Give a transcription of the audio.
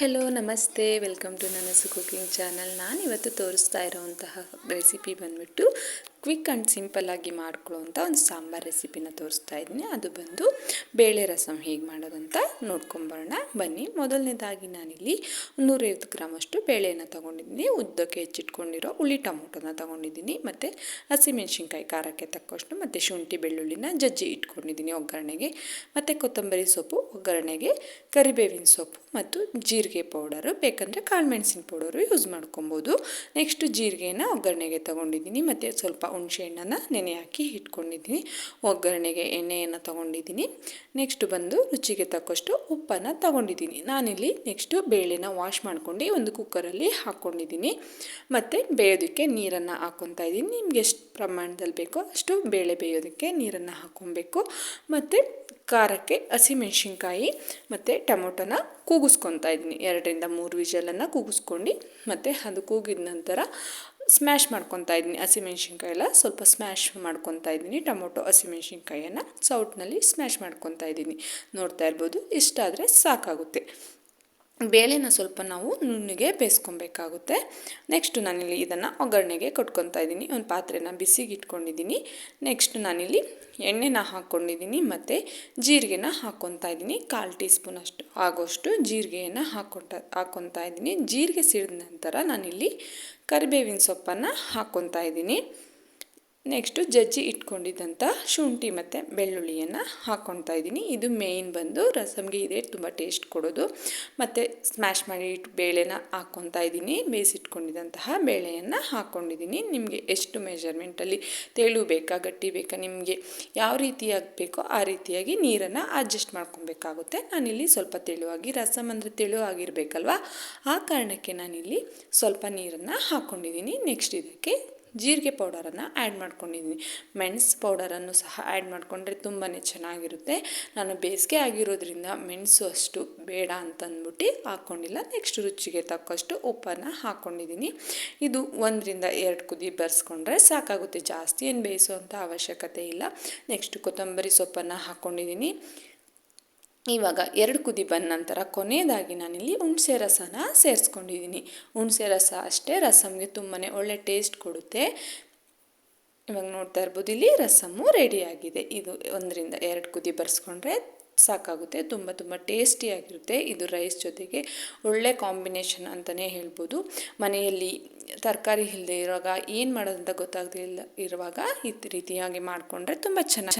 Hello ನಮಸ್ತೆ. Welcome to ನನ್ನ cooking channel. ನಾನು ಇವತ್ತು ತೋರಿಸ್ತಾ ಇರೋವಂತಹ ರೆಸಿಪಿ ಬಂದ್ಬಿಟ್ಟು ಕ್ವಿಕ್ ಆ್ಯಂಡ್ ಸಿಂಪಲ್ಲಾಗಿ ಮಾಡ್ಕೊಳ್ಳೋವಂಥ ಒಂದು ಸಾಂಬಾರ್ ರೆಸಿಪಿನ ತೋರಿಸ್ತಾ ಇದ್ದೀನಿ. ಅದು ಬಂದು ಬೇಳೆ ರಸಂ ಹೇಗೆ ಮಾಡೋದಂತ ನೋಡ್ಕೊಂಬರೋಣ. ಬನ್ನಿ. ಮೊದಲನೇದಾಗಿ ನಾನಿಲ್ಲಿ ನೂರೈವತ್ತು ಗ್ರಾಮಷ್ಟು ಬೇಳೆಯನ್ನು ತೊಗೊಂಡಿದ್ದೀನಿ. ಉದ್ದಕ್ಕೆ ಹೆಚ್ಚಿಟ್ಕೊಂಡಿರೋ ಹುಳಿ ಟೊಮೊಟೊನ ತೊಗೊಂಡಿದ್ದೀನಿ. ಮತ್ತು ಹಸಿಮೆಣ್ಸಿನ್ಕಾಯಿ ಖಾರಕ್ಕೆ ತಕ್ಕಷ್ಟು ಮತ್ತು ಶುಂಠಿ ಬೆಳ್ಳುಳ್ಳಿನ ಜಜ್ಜಿ ಇಟ್ಕೊಂಡಿದ್ದೀನಿ ಒಗ್ಗರಣೆಗೆ. ಮತ್ತು ಕೊತ್ತಂಬರಿ ಸೊಪ್ಪು, ಒಗ್ಗರಣೆಗೆ ಕರಿಬೇವಿನ ಸೊಪ್ಪು ಮತ್ತು ಜೀರಿಗೆ ಪೌಡರು. ಬೇಕಂದರೆ ಕಾಳುಮೆಣಸಿನ ಪೌಡರು ಯೂಸ್ ಮಾಡ್ಕೊಬೋದು. ನೆಕ್ಸ್ಟು ಜೀರಿಗೆನ ಒಗ್ಗರಣೆಗೆ ತೊಗೊಂಡಿದ್ದೀನಿ. ಮತ್ತು ಸ್ವಲ್ಪ ಹುಣಸೆ ಹಣ್ಣನ್ನು ನೆನೆ ಹಾಕಿ ಇಟ್ಕೊಂಡಿದ್ದೀನಿ. ಒಗ್ಗರಣೆಗೆ ಎಣ್ಣೆಯನ್ನು ತಗೊಂಡಿದ್ದೀನಿ. ನೆಕ್ಸ್ಟ್ ಬಂದು ರುಚಿಗೆ ತಕ್ಕಷ್ಟು ಉಪ್ಪನ್ನು ತಗೊಂಡಿದ್ದೀನಿ. ನಾನಿಲ್ಲಿ ನೆಕ್ಸ್ಟು ಬೇಳೆನ ವಾಶ್ ಮಾಡ್ಕೊಂಡು ಒಂದು ಕುಕ್ಕರಲ್ಲಿ ಹಾಕ್ಕೊಂಡಿದ್ದೀನಿ ಮತ್ತು ಬೇಯೋದಕ್ಕೆ ನೀರನ್ನು ಹಾಕ್ಕೊತಾ ಇದ್ದೀನಿ. ನಿಮ್ಗೆ ಎಷ್ಟು ಪ್ರಮಾಣದಲ್ಲಿ ಬೇಕೋ ಅಷ್ಟು ಬೇಳೆ ಬೇಯೋದಕ್ಕೆ ನೀರನ್ನು ಹಾಕ್ಕೊಬೇಕು. ಮತ್ತು ಖಾರಕ್ಕೆ ಹಸಿಮೆಣ್ಸಿನ್ಕಾಯಿ ಮತ್ತು ಟೊಮೊಟೊನ ಕೂಗಿಸ್ಕೊತಾ ಇದ್ದೀನಿ. ಎರಡರಿಂದ ಮೂರು ವಿಜಲನ್ನು ಕೂಗಿಸ್ಕೊಂಡು ಮತ್ತು ಅದು ಕೂಗಿದ ನಂತರ ಸ್ಮ್ಯಾಶ್ ಮಾಡ್ಕೊತಾ ಇದ್ದೀನಿ ಹಸಿಮೆಣ್ಸಿನ್ಕಾಯಿ ಎಲ್ಲ. ಸ್ವಲ್ಪ ಸ್ಮ್ಯಾಶ್ ಮಾಡ್ಕೊತಾ ಇದ್ದೀನಿ ಟೊಮೊಟೊ ಹಸಿಮೆಣ್ಸಿನ್ಕಾಯನ್ನು ಸೌಟ್ನಲ್ಲಿ ಸ್ಮ್ಯಾಶ್ ಮಾಡ್ಕೊತಾ ಇದ್ದೀನಿ. ನೋಡ್ತಾ ಇರ್ಬೋದು ಇಷ್ಟಾದರೆ ಸಾಕಾಗುತ್ತೆ. ಬೇಳೆನ ಸ್ವಲ್ಪ ನಾವು ನುಣ್ಣಗೆ ಬೇಯಿಸ್ಕೊಬೇಕಾಗುತ್ತೆ. ನೆಕ್ಸ್ಟು ನಾನಿಲ್ಲಿ ಇದನ್ನು ಒಗ್ಗರಣೆಗೆ ಕೊಟ್ಕೊತಾ ಇದ್ದೀನಿ. ಒಂದು ಪಾತ್ರೆನ ಬಿಸಿಗೆ ಇಟ್ಕೊಂಡಿದ್ದೀನಿ ನೆಕ್ಸ್ಟ್ ನಾನಿಲ್ಲಿ ಎಣ್ಣೆನ ಹಾಕ್ಕೊಂಡಿದ್ದೀನಿ ಮತ್ತು ಜೀರಿಗೆನ ಹಾಕ್ಕೊತಾ ಇದ್ದೀನಿ. ಕಾಲು ಟೀ ಸ್ಪೂನಷ್ಟು ಆಗೋಷ್ಟು ಜೀರಿಗೆಯನ್ನು ಹಾಕ್ಕೊತ, ಹಾಕ್ಕೊತಾ ಇದ್ದೀನಿ. ಜೀರಿಗೆ ಸಿಡಿದ ನಂತರ ನಾನಿಲ್ಲಿ ಕರಿಬೇವಿನ ಸೊಪ್ಪನ್ನು ಹಾಕ್ಕೊತಾ ಇದ್ದೀನಿ. ನೆಕ್ಸ್ಟು ಜಜ್ಜಿ ಇಟ್ಕೊಂಡಿದ್ದಂಥ ಶುಂಠಿ ಮತ್ತು ಬೆಳ್ಳುಳ್ಳಿಯನ್ನು ಹಾಕ್ಕೊತಾ ಇದ್ದೀನಿ. ಇದು ಮೇಯ್ನ್ ಬಂದು ರಸಮ್ಗೆ ಇದೇ ತುಂಬ ಟೇಸ್ಟ್ ಕೊಡೋದು. ಮತ್ತು ಸ್ಮ್ಯಾಶ್ ಮಾಡಿ ಇಟ್ಟು ಬೇಳೆನ ಹಾಕ್ಕೊತಾ ಇದ್ದೀನಿ. ಬೇಯಿಸಿಟ್ಕೊಂಡಿದ್ದಂತಹ ಬೇಳೆಯನ್ನು ಹಾಕ್ಕೊಂಡಿದ್ದೀನಿ ನಿಮಗೆ ಎಷ್ಟು ಮೆಜರ್ಮೆಂಟಲ್ಲಿ ತೆಳು ಬೇಕಾ, ಗಟ್ಟಿ ಬೇಕಾ, ನಿಮಗೆ ಯಾವ ರೀತಿ ಬೇಕೋ ಆ ರೀತಿಯಾಗಿ ನೀರನ್ನು ಅಡ್ಜಸ್ಟ್ ಮಾಡ್ಕೊಬೇಕಾಗುತ್ತೆ ನಾನಿಲ್ಲಿ ಸ್ವಲ್ಪ ತೆಳುವಾಗಿ ರಸಮ್ ಅಂದರೆ ತೆಳುವಾಗಿರಬೇಕಲ್ವ ಆ ಕಾರಣಕ್ಕೆ ನಾನಿಲ್ಲಿ ಸ್ವಲ್ಪ ನೀರನ್ನು ಹಾಕ್ಕೊಂಡಿದ್ದೀನಿ ನೆಕ್ಸ್ಟ್ ಇದಕ್ಕೆ ಜೀರಿಗೆ ಪೌಡರನ್ನು ಆ್ಯಡ್ ಮಾಡ್ಕೊಂಡಿದ್ದೀನಿ ಮೆಣಸು ಪೌಡರನ್ನು ಸಹ ಆ್ಯಡ್ ಮಾಡಿಕೊಂಡ್ರೆ ತುಂಬಾ ಚೆನ್ನಾಗಿರುತ್ತೆ. ನಾನು ಬೇಸಿಗೆ ಆಗಿರೋದ್ರಿಂದ ಮೆಣಸು ಅಷ್ಟು ಬೇಡ ಅಂತಂದ್ಬಿಟ್ಟು ಹಾಕ್ಕೊಂಡಿಲ್ಲ. ನೆಕ್ಸ್ಟ್ ರುಚಿಗೆ ತಕ್ಕಷ್ಟು ಉಪ್ಪನ್ನು ಹಾಕ್ಕೊಂಡಿದ್ದೀನಿ. ಇದು ಒಂದರಿಂದ ಎರಡು ಕುದಿ ಬರ್ಸ್ಕೊಂಡ್ರೆ ಸಾಕಾಗುತ್ತೆ. ಜಾಸ್ತಿ ಏನು ಬೇಯಿಸುವಂಥ ಅವಶ್ಯಕತೆ ಇಲ್ಲ. ನೆಕ್ಸ್ಟ್ ಕೊತ್ತಂಬರಿ ಸೊಪ್ಪನ್ನು ಹಾಕ್ಕೊಂಡಿದ್ದೀನಿ. ಇವಾಗ ಎರಡು ಕುದಿ ಬಂದ ನಂತರ ಕೊನೆಯದಾಗಿ ನಾನಿಲ್ಲಿ ಹುಣಸೆ ರಸನ ಸೇರಿಸ್ಕೊಂಡಿದ್ದೀನಿ. ಹುಣಸೆ ರಸ ಅಷ್ಟೇ ರಸಮ್ಗೆ ತುಂಬಾ ಒಳ್ಳೆ ಟೇಸ್ಟ್ ಕೊಡುತ್ತೆ. ಇವಾಗ ನೋಡ್ತಾ ಇರ್ಬೋದು, ಇಲ್ಲಿ ರಸಮ್ಮು ರೆಡಿಯಾಗಿದೆ ಇದು ಒಂದರಿಂದ ಎರಡು ಕುದಿ ಬರ್ಸ್ಕೊಂಡ್ರೆ ಸಾಕಾಗುತ್ತೆ. ತುಂಬ ತುಂಬ ಟೇಸ್ಟಿಯಾಗಿರುತ್ತೆ ಇದು ರೈಸ್ ಜೊತೆಗೆ ಒಳ್ಳೆ ಕಾಂಬಿನೇಷನ್ ಅಂತಲೇ ಹೇಳ್ಬೋದು. ಮನೆಯಲ್ಲಿ ತರಕಾರಿ ಇಲ್ಲದೆ ಇರುವಾಗ ಏನು ಮಾಡೋದಂತ ಗೊತ್ತಾಗದೇ ಇಲ್ಲ ಇರುವಾಗ ಈ ರೀತಿಯಾಗಿ ಮಾಡಿಕೊಂಡ್ರೆ ತುಂಬ ಚೆನ್ನಾಗಿ